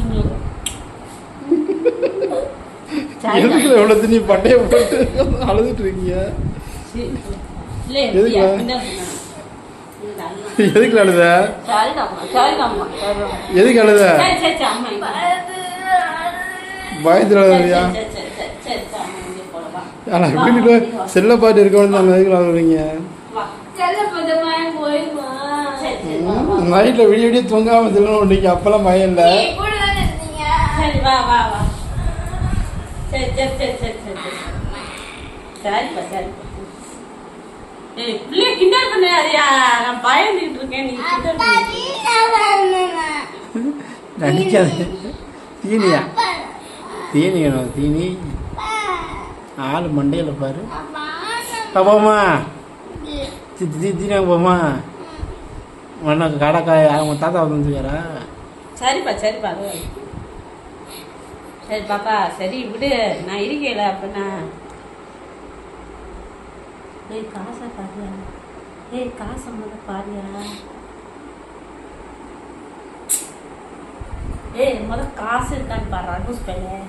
எதுக்குல எவ்வளோ தண்ணி பட்டைய போட்டு அழுதுட்டு இருக்கீங்க? எதுக்கு அழுத? எதுக்கு அழுத? பயத்தில் அழுதுறியா ஆனால் வீட்டுக்கு செல்ல பாட்டு இருக்கவங்க நாங்கள் எதுக்கு அழுதுறீங்க நைட்டில் விடிய விடிய தூங்காமல் செல்லணும் இன்னைக்கு அப்போல்லாம் பயம் இல்லை. சரி வா வா வா. சரி சரி சரி சரி சரி சரி. சரிப்பா சரிப்பா. ஏய் பிள்ளைய கிண்டல் பண்ணாரியா நான் பயந்துகிட்டு இருக்கேன் நீ கிண்டல் நடிக்காது தீனியா தீனி. தீனி ஆள் மண்டையில் பாரு. பாப்பாமா தீ தீ தீனா போமா உனக்கு கடைக்காய் அவங்க தாத்தா வந்துருக்காரா சரிப்பா சரிப்பா அது. சரி பாப்பா சரி விடு. நான் இருக்கல அப்படின்னா ஏய் காசை பாரியா ஏய் காசை முதல்ல பாரியா ஏய் முத காசு இருக்கான்னு பாரு ரகுஸ் பையன்